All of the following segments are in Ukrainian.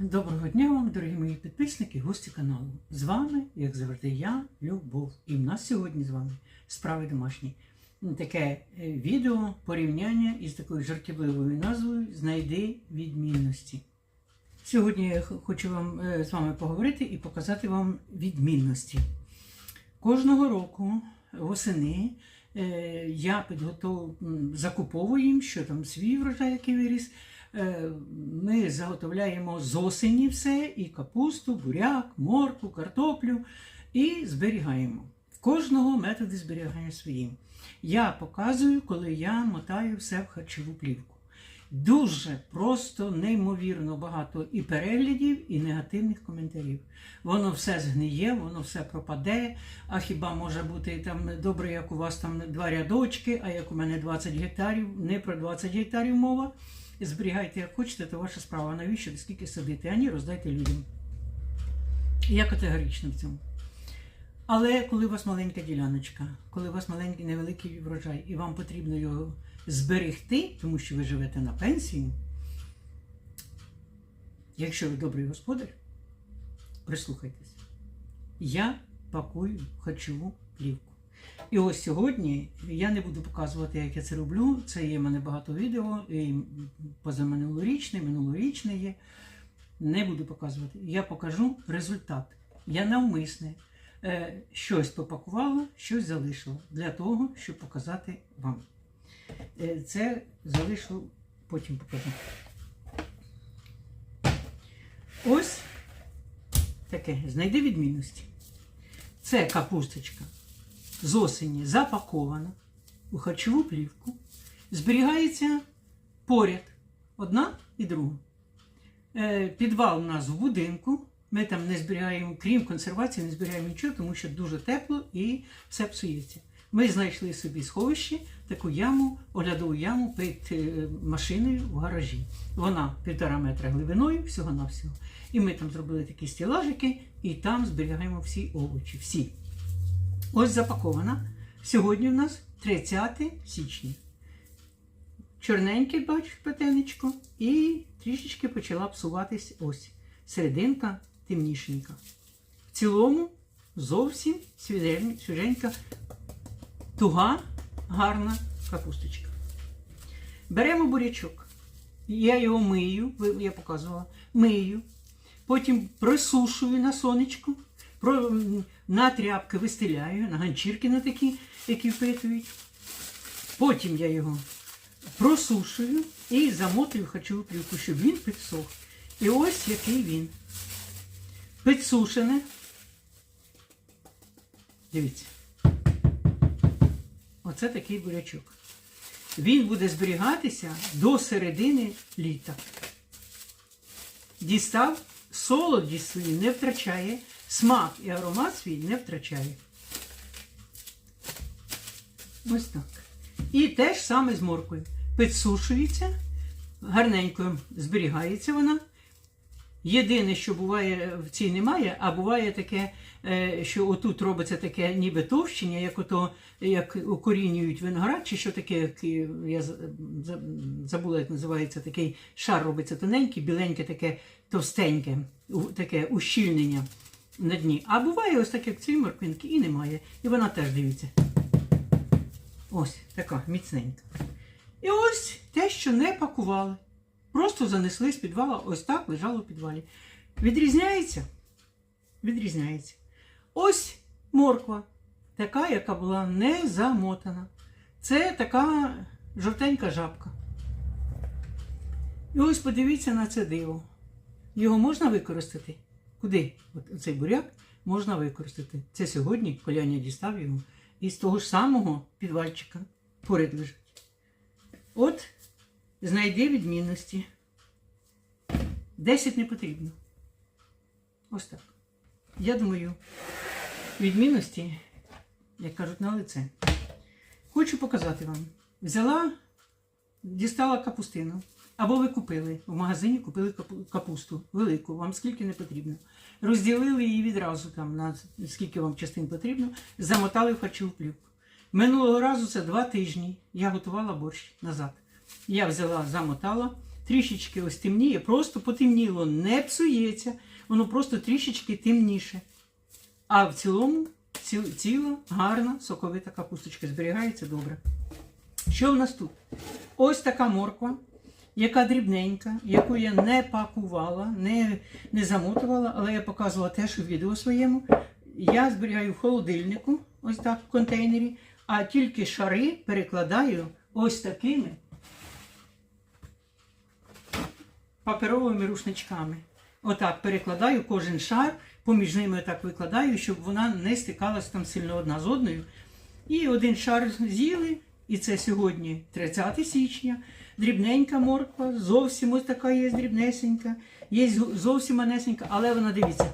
Доброго дня вам, дорогі мої підписники, гості каналу. З вами, як завжди, я, Любов. І в нас сьогодні з вами справи домашні. Таке е, відео порівняння із такою жартівливою назвою Знайди відмінності. Сьогодні я хочу вам е, з вами поговорити і показати вам відмінності. Кожного року восени е, я підготов... закуповую їм, що там свій врожай, який виріс. Е, Ми заготовляємо з осені все, і капусту, буряк, морку, картоплю і зберігаємо. Кожного методи зберігання свої. Я показую, коли я мотаю все в харчову плівку. Дуже просто, неймовірно багато і переглядів, і негативних коментарів. Воно все згниє, воно все пропаде. А хіба може бути там добре, як у вас там два рядочки, а як у мене 20 гектарів, не про 20 гектарів мова. Зберігайте, як хочете, то ваша справа. Навіщо скільки садити? Ані роздайте людям. Я категорична в цьому. Але коли у вас маленька діляночка, коли у вас маленький невеликий врожай, і вам потрібно його зберегти, тому що ви живете на пенсії, якщо ви добрий господар, прислухайтесь. Я пакую харчову плівку. І ось сьогодні я не буду показувати, як я це роблю. Це є в мене багато відео, і позаминулорічне, минулорічне є. Не буду показувати. Я покажу результат. Я навмисне е, щось попакувала, щось залишила для того, щоб показати вам. Е, це залишу, потім покажу. Ось таке. Знайди відмінності. Це капусточка з осені запакована у харчову плівку, зберігається поряд одна і друга. Е, Підвал у нас в будинку. Ми там не зберігаємо, крім консервації, не зберігаємо нічого, тому що дуже тепло і все псується. Ми знайшли собі сховище, таку яму, оглядову яму під е, машиною в гаражі. Вона півтора метра глибиною, всього-навсього. І ми там зробили такі стілажики, і там зберігаємо всі овочі. Всі. Ось запакована. Сьогодні у нас 30 січня. Чорненький, бачиш, петенечко, і трішечки почала псуватись ось серединка темнішенька. В цілому зовсім свіженька, туга, гарна капусточка. Беремо бурячок. Я його мию, я показувала, мию, потім просушую на сонечку, на тряпки вистеляю, на ганчірки на такі, які впитують. Потім я його просушую і замотую в харчову плівку, щоб він підсох. І ось який він. Підсушене. Дивіться. Оце такий бурячок. Він буде зберігатися до середини літа. Дістав, солодість свою не втрачає, смак і аромат свій не втрачає. Ось так. І те ж саме з моркою. Підсушується, гарненько зберігається вона. Єдине, що буває в цій немає, а буває таке, е, що отут робиться таке ніби товщення, як ото як укорінюють виноград, чи що таке, як, я за- за- забула, як називається, такий шар робиться тоненький, біленьке, таке товстеньке, таке ущільнення на дні. А буває ось так, як ці морквинки, і немає. І вона теж дивіться. Ось така міцненька. І ось те, що не пакували. Просто занесли з підвала, ось так лежало в підвалі. Відрізняється? Відрізняється. Ось морква, така, яка була не замотана. Це така жовтенька жабка. І ось подивіться на це диво. Його можна використати? Куди? От цей буряк можна використати. Це сьогодні Коляня дістав його із того ж самого підвальчика поряд лежить. От знайди відмінності. 10 не потрібно. Ось так. Я думаю, відмінності, як кажуть, на лице. Хочу показати вам. Взяла, дістала капустину. Або ви купили в магазині, купили капусту велику, вам скільки не потрібно. Розділили її відразу там на скільки вам частин потрібно, замотали в харчову плівку. Минулого разу це два тижні. Я готувала борщ назад. Я взяла, замотала, трішечки ось темніє, просто потемніло, не псується, воно просто трішечки темніше. А в цілому ці- ціла, гарна, соковита капусточка зберігається добре. Що в нас тут? Ось така морква, яка дрібненька, яку я не пакувала, не, не замотувала, але я показувала теж у відео своєму. Я зберігаю в холодильнику, ось так в контейнері, а тільки шари перекладаю ось такими паперовими рушничками. Отак перекладаю кожен шар, поміж ними так викладаю, щоб вона не стикалась там сильно одна з одною. І один шар з'їли, і це сьогодні 30 січня. Дрібненька морква, зовсім ось така є дрібнесенька, є зовсім манесенька, але вона дивіться.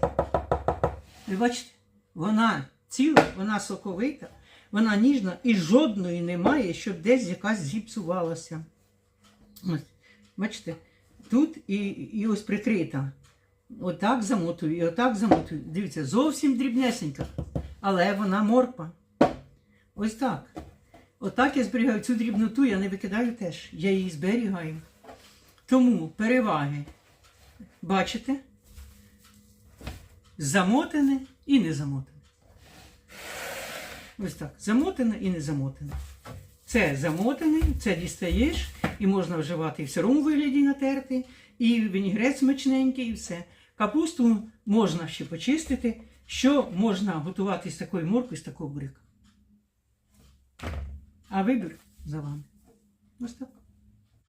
Ви бачите, вона ціла, вона соковита, вона ніжна і жодної немає, щоб десь якась зіпсувалася. Бачите, тут і, і ось прикрита. Отак замотую, і отак замотую. Дивіться, зовсім дрібнесенька, але вона морква. Ось так. Отак я зберігаю цю дрібноту, я не викидаю теж. Я її зберігаю. Тому переваги, бачите? Замотане і не замотане. Ось так. Замотане і не замотане. Це замотане, це дістаєш, і можна вживати і в сирому вигляді натерти, і вінігрець смачненький, і все. Капусту можна ще почистити. Що можна готувати з такої моркви, з такого буряка? А вибір за вами. Ось так.